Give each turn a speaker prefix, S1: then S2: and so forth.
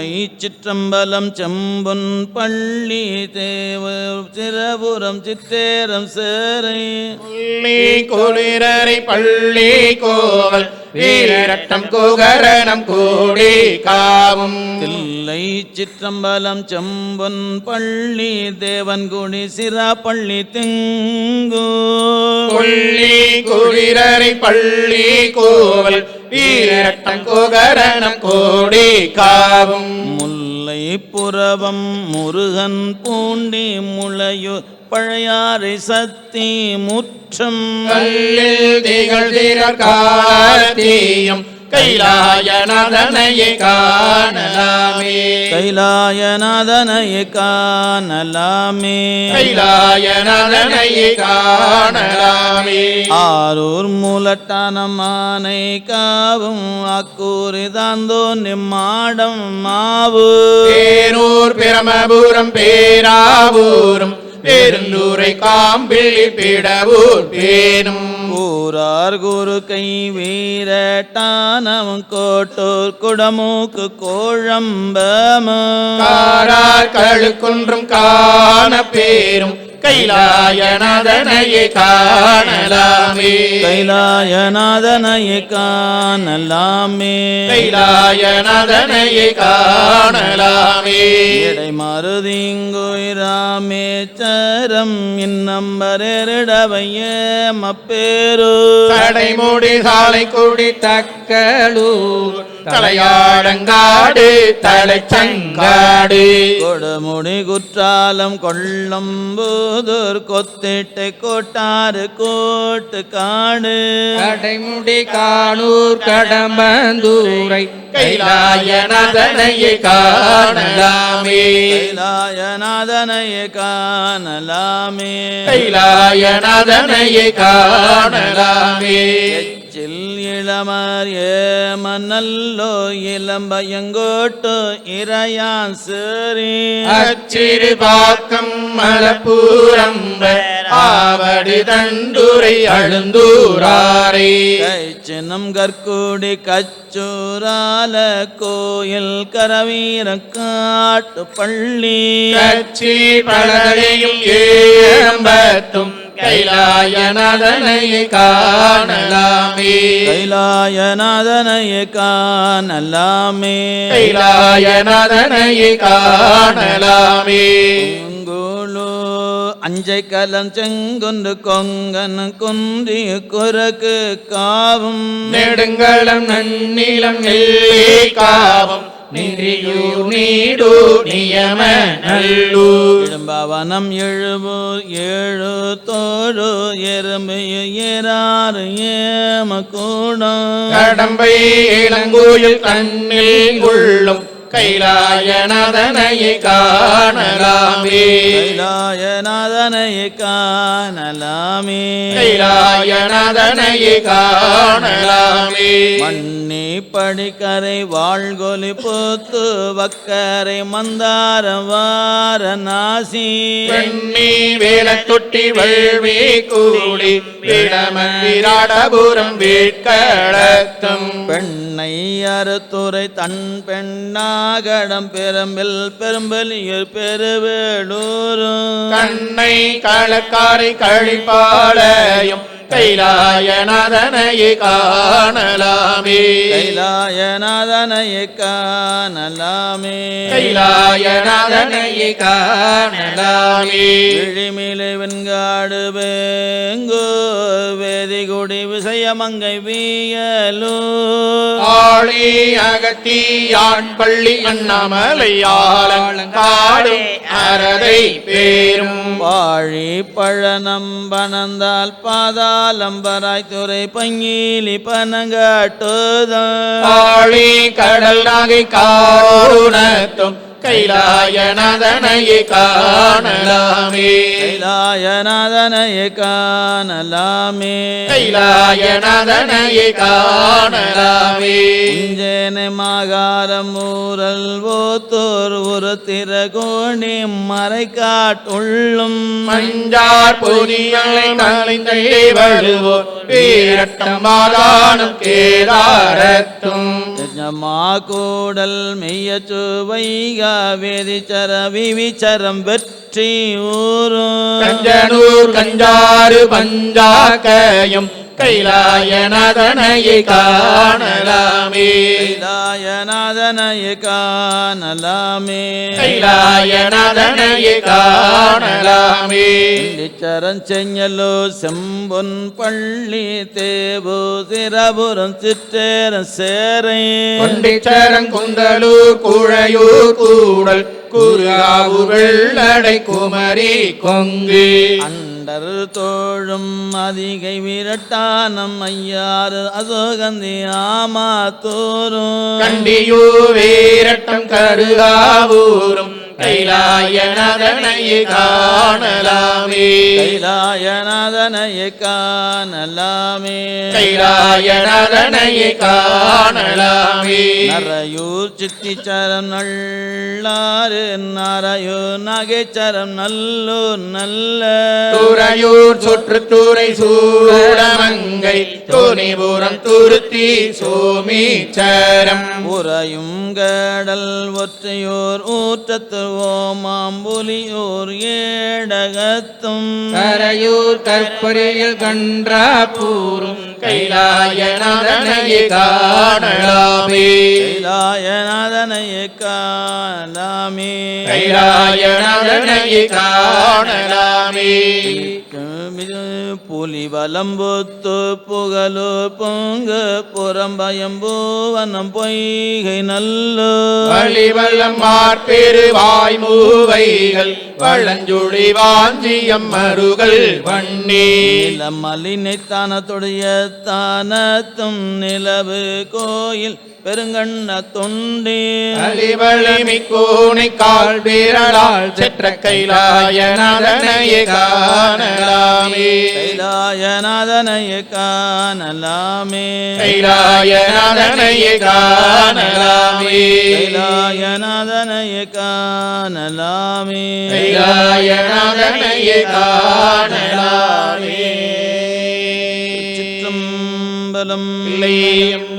S1: தில்லை சிற்றம்பலம் செம்பொன் பள்ளி தேவ சிரபுரம் சிற்றேரம் சேரை.
S2: பள்ளி குளிரறை பள்ளி கோவல் வீரரட்டம் குகரணம் கூடி காவும்.
S1: தில்லை சிற்றம்பலம் செம்பொன் பள்ளி தேவன்குடி சிராப்பள்ளி திங்கு
S2: கொள்ளி குளிரறை பள்ளி கோவல் வீரரட்டம் குகரணம் கூடி காவும்.
S1: முல்லை புறவம் முருகன் பூண்டி முளையு பழையாறை சத்தி முற்றம்.
S2: கல்லில் திகழ் திரர் கார்த்தியும் கைலாயநாதனையே காணலாமே.
S1: கைலாயநாதனையை காணலாமே.
S2: கைலாயநாதனையே காணலாமே.
S1: ஆரூர் மூலட்டானமானை காவும் அக்கூரிதாந்தோ நிம்மாடம் மாவு.
S2: பேரூர் பிரமபுரம் பேராவூரும் பெருந்தூரை காம்பிள்ளி பிடவூர் பேணும்.
S1: கூறார் குரு கை வீரட்டானம் கோட்டூர் குடமூக்கு கோழம்பம.
S2: காரார் கழுக்குன்றும் காண பேரும் கைலாயநாதனையே காணலாமே.
S1: கைலாயநாதனையை காணலாமே.
S2: கைலாயநாதனையே காணலாமே.
S1: இடை மருதிங்குயிராமேச்சரம் இன்னம்பரிடவைய மப்பேரு
S2: கடைமூடி சாலை குடி தக்கலூர். தலையாடங்காடு தலைச்சங்காடு.
S1: கொடுமுடி குற்றாலம் கொள்ளம்பூதூர் கொத்திட்டை கோட்டாறு கோட்டு காடு.
S2: கடைமுடி காணூர் கடம்பந்தூரை கைலாயநாதனையே காணலாமே.
S1: கைலாயநாதனையை காணலாமே.
S2: கைலாயநாதனையே காணலாமே.
S1: எச்சில் இளமர் ஏமநல்லோ இளம்பயங்கோட்டு இறையான் சேரி
S2: அச்சிறு பாக்கம் மலப்பூரம்ப ஆவடி தண்டுரை அழுந்தூராரே
S1: கை சின்னம் கற்குடி கச்சூரால கோயில் கரவீர காட்டு பள்ளி
S2: கச்சி பலகையும் ஏம்பத்தும் கைலாயநாதனையை காணலாமே.
S1: கைலாயநாதனையை காணலாமே.
S2: கைலாயநாதனையை காணலாமே.
S1: அஞ்சை கலம் செங்குன்று கொங்கன் குன்றி குரக்கு காவும்.
S2: நெடுங்களம் நன்னிலம் காவம். நின்றியூர் நீடு நியம நல்லூர்
S1: இடும்பவனம் எழுபு ஏழு தோழு எறும்பு ஏறாறு ஏம கூடம்
S2: கடம்பை இளங்கோயில் கண்ணில் உள்ளும் கைலாயநாதனையை காணலாமே.
S1: கைலாயநாதனையை காணலாமே.
S2: கைலாயநாதனையை காணலாமே.
S1: மண்ணி படிக்கரை வாழ்கொலி புத்து வக்கரை மந்தார வார நாசி.
S2: பெண்ணி வேல தொட்டி வல்வி கூடி விடமன் விராடபுரம் வீட்களத்தும்
S1: பெண்ணை அறுத்துறை தன் பெண்ணாகடம் பெரும்பில் பெரும்பலியூர் பெருவேளூரும்.
S2: கண்ணை களக்காரை கழிப்பாளையும் கைலாயநாதனையை காணலாமே.
S1: கைலாயநாதனையை காணலாமே.
S2: கைலாயநாதனையை காணலாமே.
S1: விழிமிலை வெண்காடு வேங்கோ வேதிகுடி விசயமங்கை வீயலூ.
S2: ஆளி அகத்தி ஆண் பள்ளி அண்ணாமலை ஆலங்காடும் அறதை பேரும்.
S1: வாழி பழனம்பனந்தால் பாதாளம்பராய் துறை பங்கிலி பனங்காட்டுதான்
S2: ஆளி கடல் நாகை காருணத்தும் கைலாயநாதனையே காணலாமே.
S1: கைலாயநாதனையே காணலாமே.
S2: கைலாயநாதனையே காணலாமே.
S1: குஞ்சேனை மாகாரம் ஊரல் ஓத்தோர் ஒரு திரகோணி மறைக்காட்டுள்ளும்
S2: மஞ்சார் பொதியலை கலைந்தே வருவோர் வீரட்டம் மாதானம் கேதாரத்தும்.
S1: கூடல் மெய்ய சுவைகா வேதிச்சர விவிச்சரம் வெற்றி ஊரும்.
S2: கஞ்சனூர் கஞ்சாறு பஞ்சாக்கயம். கைலாயநாதனையே காணலாமே.
S1: கைலாயநாதனையே காணலாமே.
S2: கைலாயநாதனையே காணலாமே.
S1: சரண் செஞ்சலோ செம்பொன் பள்ளி தேவு சிரபுரம் சிற்றேரம் சேரை.
S2: கொண்டிச்சரம் குந்தலூர் குழையூர் கூடல் குருகாவு வெள்ளடை குமரி கொங்கு
S1: அண்டர் தோழும் அதிகை விரட்டானம் ஐயாறு அசோகந்தி ஆமா தோறும்
S2: கண்டியூர் வீரட்டம் கருகாவூரும். கைலாயநாதனையே காணலாமே.
S1: கைலாயநாதனையே காணலாமே.
S2: கைலாயநாதனையே காணலாமே.
S1: நரையூர் சிட்டிச்சரம் நல்லாறு நரையூர் நகைச்சரம் நல்லூர் நல்ல.
S2: துறையூர் சுற்றுத்துறை சூடமங்கை துணிபுரம் துருத்தி சோமீச்சரம்.
S1: உறையும் கடல் ஒற்றையோர் ஊற்றத்து ஓமாம்புலியோர் ஏடகத்தும்.
S2: கரையூர் கற்பரையில் கன்றாப்பூரும் கைலாயநாதனையே காணலாமே.
S1: கைலாயநாதனையே காணலாமே.
S2: கைலாயநாதனையே காணலாமே.
S1: புலி வலம்புத்து புகழு பொங்கு புறம்பயம்பூவனம் பொய்கை நல்லோ
S2: வழிவல்லம் மார்பெருவாய் மூவைகள் வளஞ்சுழி வாஞ்சியம் மருகள் வண்ணி
S1: மலினை தானத்துடைய தானத்தும் நிலவு கோயில் பெருங்கண்ண தொண்டி.
S2: அலிவளமி கூனை கால் வீரலால் செற்ற கைலாயநாதனையே காணலாமே.
S1: கைலாயநாதனையே காணலாமே.
S2: கைலாயநாதனையே காணலாமே.
S1: கைலாயநாதனையே காணலாமே.
S2: கைலாயநாதனையே காணலாமே.
S1: சிற்றம்பலம்
S2: பிள்ளையும்